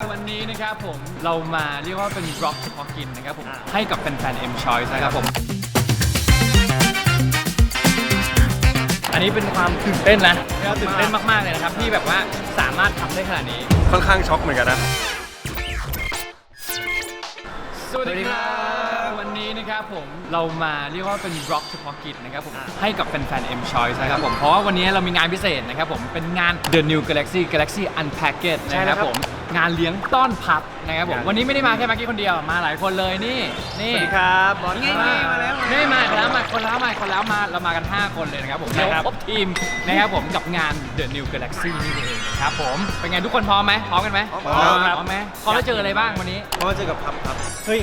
วันนี้นะครับผมเรามาเรียกว่าเป็นร็อกเฉพาะกินนะครับผม ให้กับแฟนๆ M Choice นะครับผม อันนี้เป็นความตื่นเต้นนะเราตื่นเต้นมากๆเลยนะครับ ที่แบบว่าสามารถทำได้ขนาดนี้ ค่อนข้างช็อกเหมือนกันนะ สวัสดีครับวันนี้นะครับผมเรามาเรียกว่าเป็นร็อกเฉพาะกิจนะครับผมให้กับแฟนๆ M Choice นะครับผมเพราะว่าวันนี้เรามีงานพิเศษนะครับผมเป็นงาน The New Galaxy Galaxy Unpacked นะครับผม งานเลี้ยงต้อนพับนะครับผมวันนี้ไม่ได้มาแค่แม็กกี้คนเดียวมาหลายคนเลยนี่นี่สวัสดีครับบอสนี่ไงมาแล้วนี่มาอีกแล้วมาคนแล้วมาคนแล้วมาเรามากัน 5 คนเลยนะครับผมเรียกว่าครบทีมนะครับผมกับงาน The New Galaxy นี่เองนะครับผมเป็นไงทุกคนพร้อมไหมพร้อมกันไหมพร้อมครับพร้อมไหมพร้อมแล้วเจออะไรบ้างวันนี้เพราะว่าเจอกับพับครับเฮ้ย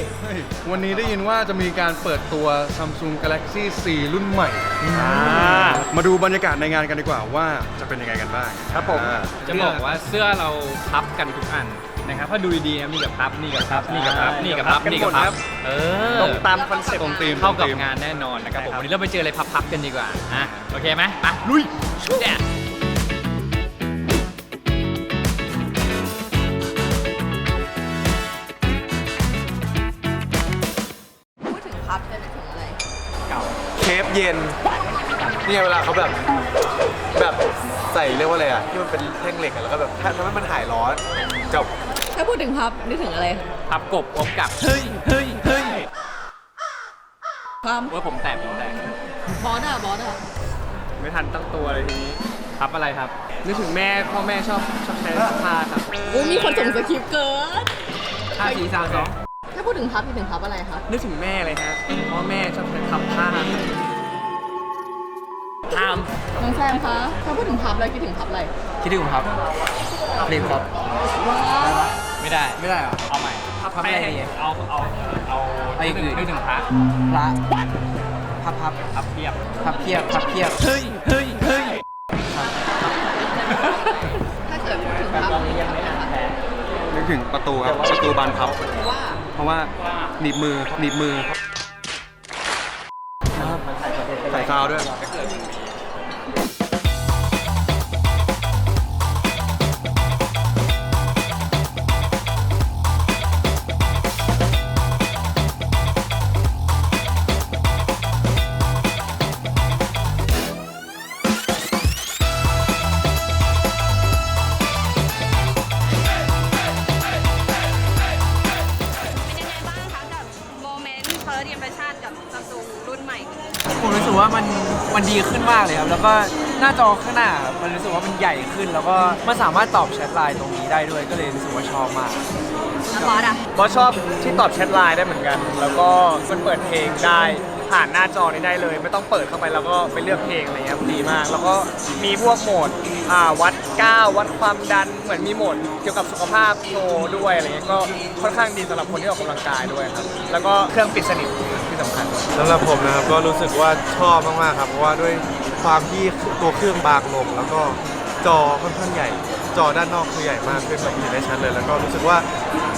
วันนี้ได้ยินว่าจะมีการเปิดตัว Samsung Galaxy 4 รุ่นใหม่มาดูบรรยากาศในงานกันดีกว่าว่าจะเป็นยังไงกันบ้างครับผมจะบอกว่าเสื้อเราพับกันทุกอันนะครับถ้าดูดีๆนะมีกับพับนี่กับพับนี่กับพับนี่กับพับนี่กับพับเออตรงตามคอนเซ็ปต์ตรงธีมเข้ากับตรงธีมงานแน่นอนนะครับผมใช่ครับวันนี้เราไปเจออะไรพับๆกันดีกว่าอะโอเคไหมไปลุยชุดแดดพูดถึงพับจะนึกถึงอะไรเคฟเย็นเนี่ยเวลาเขาแบบแบบ ใส่เรียกว่าอะไรอะที่มันเป็นแท่งเหล็กอะแล้วก็แบบทำให้มันหายร้อนจบถ้าพูดถึงพับนึกถึงอะไรพับกบพบกับ เฮ้ยเฮ้ยเฮ้ยความว่าผมแตกผมแตกบอสอะบอสอะไม่ทันตั้งตัวเลยทีนี้พับอะไรครับ นึกถึงแม่พ่อแม่ชอบชอบใช้ผ้าครับโอ้มีคนส่งสคริปต์เกินห้าสี่สามสองถ้าพูดถึงพับนึกถึงพับอะไรครับนึกถึงแม่เลยฮะพ่อแม่ชอบใช้พับผ้า ทามน้องแซมคะถ้าพูดถึงพับแล้วคิดถึงพับอะไรคิดถึงครับเพลงครับ ว้าวไม่ได้ ไม่ได้เหรอ เอาใหม่พับอะไรดีเอาเอาเอาไอ้อื่น นึกถึงพระพระพับพับพับเพียบพับเพียบพับเพียบเฮ้ยเฮ้ยเฮ้ยถ้าเกิดพูดถึงพับนึกถึงพับอะไรคะนึกถึงประตูครับประตูบานพับ ว่าเพราะว่าหนีบมือหนีบมือใส่ ซาวด้วยเป็น ดีขึ้นมากเลยครับ แล้วก็หน้าจอข้างหน้าครับมันรู้สึกว่ามันใหญ่ขึ้น แล้วก็มันสามารถตอบแชทไลน์ตรงนี้ได้ด้วย ก็เลยรู้สึกว่าชอบมาก แล้วบอสอะบอสชอบที่ตอบแชทไลน์ได้เหมือนกัน แล้วก็มันเปิดเพลงได้ผ่านหน้าจอนี้ได้เลย ไม่ต้องเปิดเข้าไปแล้วก็ไปเลือกเพลงอะไรเงี้ยดีมาก แล้วก็มีพวกโหมดอ่าวัดก้าววัดความดันเหมือนมีโหมดเกี่ยวกับสุขภาพโชว์ด้วยอะไรเงี้ยก็ค่อนข้างดีสำหรับคนที่ออกกำลังกายด้วยครับแล้วก็เครื่องปิดสนิทที่ สำหรับผมนะครับก็รู้สึกว่าชอบมากๆครับ เพราะว่าด้วยความที่ตัวเครื่องบางลง แล้วก็จอค่อนข้างใหญ่ จอด้านนอกคือใหญ่มากขึ้นแบบเห็นได้ชัดเลย แล้วก็รู้สึกว่า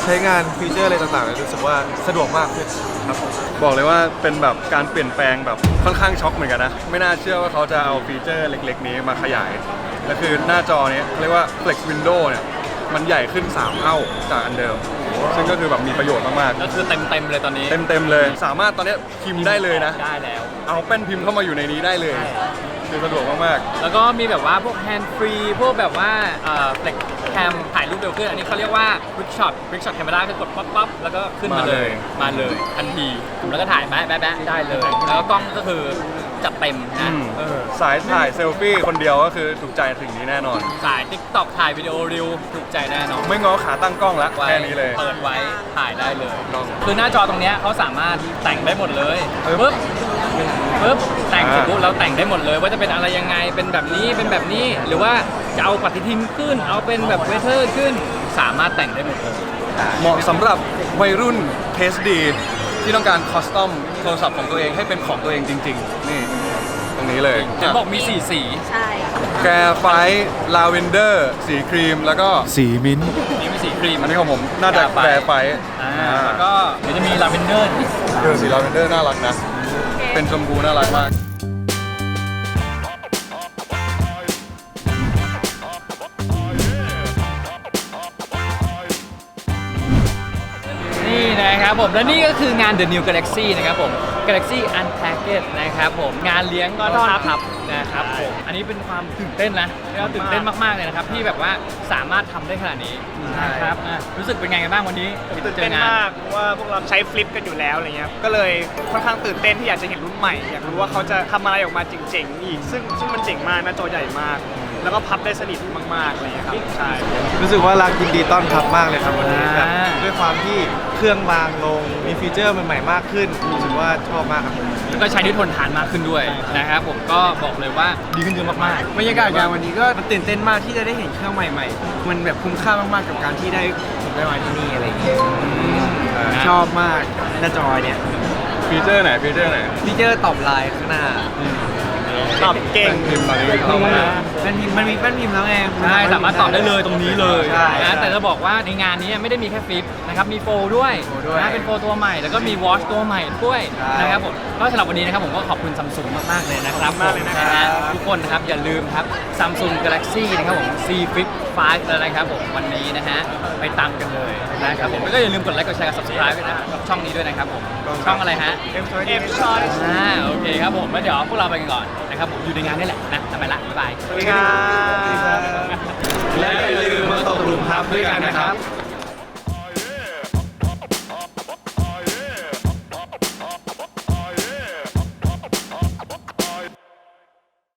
ใช้งานฟีเจอร์อะไรต่างๆเนี่ยรู้สึกว่าสะดวกมากขึ้นครับผมบอกเลยว่าเป็นแบบการเปลี่ยนแปลงแบบค่อนข้างช็อกเหมือนกันนะ ไม่น่าเชื่อว่าเขาจะเอาฟีเจอร์เล็ก ๆ นี้มาขยายและคือหน้าจอเนี้ยเรียกว่า Flex Window เนี่ยมันใหญ่ขึ้น 3 เท่าจากอันเดิม ซึ่งก็คือแบบมีประโยชน์มากก็คือเต็มเต็มๆเลยตอนนี้ๆ เต็มๆเลย สามารถตอนเนี้ยพิมพ์ได้เลยนะ ได้แล้ว เอาแป้นพิมพ์เข้ามาอยู่ในนี้ได้เลย คือสะดวกมากแล้วก็มีแบบว่าพวกแฮนด์ฟรีพวกแบบว่าเอ่อเฟล็กแคมถ่ายรูปเร็วขึ้น อันนี้เขาเรียกว่า Quick Shot Quick Shot Camera คือกดป๊อปป๊อปแล้วก็ขึ้นมาเลยมาเลยทันทีแล้วก็ถ่ายแบ๊ะแบ๊ะแบ๊ะได้เลย แล้วก็กล้องก็คือ จัดเต็มๆนะอืมเออสายถ่ายเซลฟี่คนเดียวก็คือถูกใจถึงนี้แน่นอน สาย TikTok ถ่ายวิดีโอรีวถูกใจแน่นอนไม่ง้อขาตั้งกล้องแล้วไว้แค่นี้เลยเปิดไว้ถ่ายได้เลยต้องคือหน้าจอตรงเนี้ยเขาสามารถแต่งได้หมดเลยปึ๊บปึ๊บปึ๊บแต่งเสร็จอ่าปุ๊บเราแต่งได้หมดเลย ว่าจะเป็นอะไรยังไงเป็นแบบนี้เป็นแบบนี้ หรือว่าจะเอาปฏิทินขึ้น เอาเป็นแบบเวเทอร์ขึ้น สามารถแต่งได้หมดเลยเหมาะสำหรับวัยรุ่นเทสดี ที่ต้องการคอสตอมโทรศัพท์ของตัวเองให้เป็นของตัวเองจริง ๆ นี่ ตรงนี้เลยเห็นบอกมีสีสี ใช่แกไฟลาเวนเดอร์ สีครีมแล้วก็สีมิ้นท์นี่มีสีครีมอันนี้ของผมน่าจะแกไฟอ่าแล้วก็เดี๋ยวจะมีลาเวนเดอร์ เออสีลาเวนเดอร์น่ารักนะเป็นชมพูน่ารักมาก นะครับผม และนี่ก็คืองาน The New Galaxy นะครับผม Galaxy Unpacked นะครับผม งานเลี้ยงก็ต้อนรับนะครับผม อันนี้เป็นความตื่นเต้นนะแล้วก็ตื่นเต้นมาก ๆ เลยนะครับ ที่แบบว่าสามารถทำได้ขนาดนี้นะครับอะรู้สึกเป็นไงกันบ้างวันนี้ตื่นเจเต้อนงานมากเพราะว่าพวกเราใช้ฟลิปกันอยู่แล้วอะไรเงี้ย ก็เลยค่อนข้างตื่นเต้นที่อยากจะเห็นรุ่นใหม่ อยากรู้ว่าเขาจะทำอะไรออกมาเจ๋งๆอีก ซึ่งซึ่งมันเจ๋งมากหน้าจอใหญ่มาก แล้วก็พับได้สนิทมากๆอะไรเงี้ยครับใช่ รู้สึกว่ารักยินดีต้อนรับมากเลยครับวันนี้อ่าแบบด้วยความที่เครื่องบางลงมีฟีเจอร์ใหม่ๆมากขึ้นรู้สึกว่าชอบมากครับ แล้วก็ใช้ได้ทนทานมากขึ้นด้วยนะครับผมก็บอกเลยว่าดีขึ้นเยอะมากๆบรรยากาศงานวันนี้ก็ตื่นเต้นมากที่จะได้เห็นเครื่องใหม่ ๆ มันแบบคุ้มค่ามากๆกับการที่ได้ผมได้มาที่นี่อะไรอย่างเงี้ยชอบมากหน้าจอเนี่ยฟีเจอร์ไหนฟีเจอร์ไหน ฟีเจอร์ตอบไลน์ข้างหน้า ตอบเก่งพิมพ์ตอนนี้เข้ามามันมีมันมีแป้นพิมพ์แล้วไง ใช่สามารถตอบได้เลยตรงนี้เลยใช่ นะแต่จะบอกว่าในงานนี้ไม่ได้มีแค่ฟลิป นะครับมีโฟลด้วยโฟลด้วยนะเป็นโฟลตัวใหม่แล้วก็มีวอชตัวใหม่ด้วยใช่นะครับผมก็สำหรับวันนี้นะครับผมก็ขอบคุณซัมซุงมากๆเลยนะครับขอบคุณมากเลยนะครับ ฮทุกคนนะครับอย่าลืมครับ Samsung Galaxy นะครับผม C Flip 5แล้วนะครับผมวันนี้นะฮะไปตามกันเลยนะครับผมแล้วก็อย่าลืมกดไลค์กดแชร์กด subscribe ด้วยนะครับช่องนี้ด้วยนะครับผมช่องอะไรฮะเอ็มชอยอ่าโอเคครับผมแล้วเดี๋ยวพวกเราไปกันก่อนนะครับผมอยู่ในงานนี่แหละนะจะไปละบ๊ายบาย สวัสดีครับและอย่าลืมมาตกหลุมพรางด้วยกันนะครับ